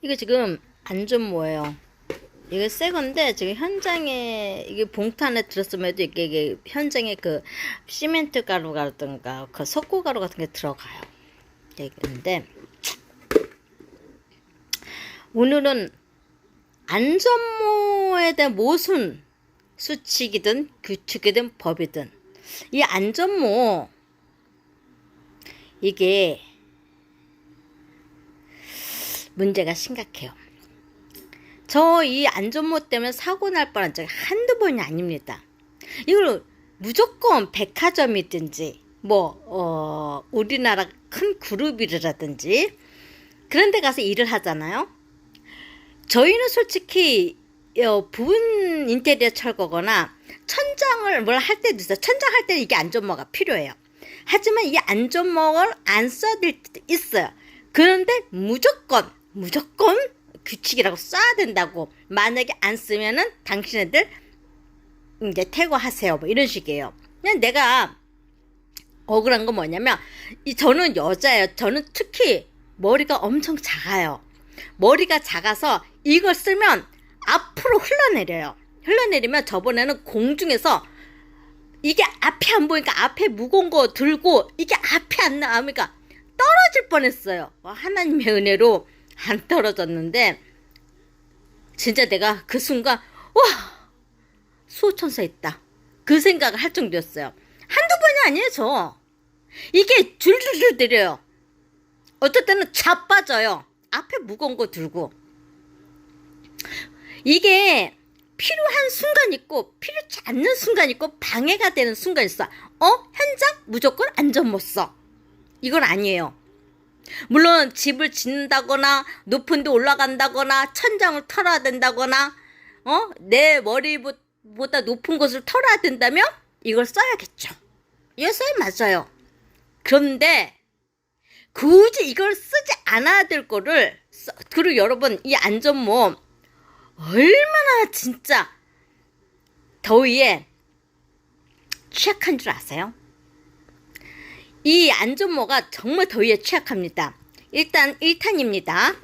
이거 지금 안전모예요. 이거 새 건데 지금 현장에 이게 봉투 안에 들었음에도 이게, 이게 현장에 그 시멘트 가루라든가 그 석고 가루 같은 게 들어가요. 근데 오늘은 안전모에 대한 모순 수칙이든 규칙이든 법이든 이 안전모 이게 문제가 심각해요. 저 이 안전모 때문에 사고 날 뻔한 적이 한두 번이 아닙니다. 이걸 무조건 백화점이든지 뭐 어, 우리나라 큰 그룹이라든지 그런 데 가서 일을 하잖아요. 저희는 솔직히 어, 부분 인테리어 철거거나 천장을 뭘 할 때도 있어요. 천장 할 때는 이게 안전모가 필요해요. 하지만 이 안전모를 안 써질 때도 있어요. 그런데 무조건 무조건 규칙이라고 써야 된다고 만약에 안 쓰면은 당신네들 이제 퇴거하세요 뭐 이런 식이에요. 그냥 내가 억울한 건 뭐냐면 이 저는 여자예요. 저는 특히 머리가 엄청 작아요. 머리가 작아서 이걸 쓰면 앞으로 흘러내려요. 흘러내리면 저번에는 공중에서 이게 앞이 안 보니까 앞에 무거운 거 들고 이게 앞이 안 나오니까 떨어질 뻔했어요. 어, 하나님의 은혜로 안 떨어졌는데 진짜 내가 그 순간 와 수호천사 있다 그 생각을 할 정도였어요. 한두 번이 아니에요 저. 이게 줄줄줄 내려요. 어떨 때는 자빠져요. 앞에 무거운 거 들고. 이게 필요한 순간 있고 필요치 않는 순간 있고 방해가 되는 순간 있어. 어? 현장 무조건 안전 못 써. 이건 아니에요. 물론 집을 짓는다거나 높은 데 올라간다거나 천장을 털어야 된다거나 어? 내 머리보다 높은 곳을 털어야 된다면 이걸 써야겠죠. 이거 써야 맞아요. 그런데 굳이 이걸 쓰지 않아야 될 거를 써- 그리고 여러분 이 안전모 얼마나 진짜 더위에 취약한 줄 아세요? 이 안전모가 정말 더위에 취약합니다. 일단 1탄입니다.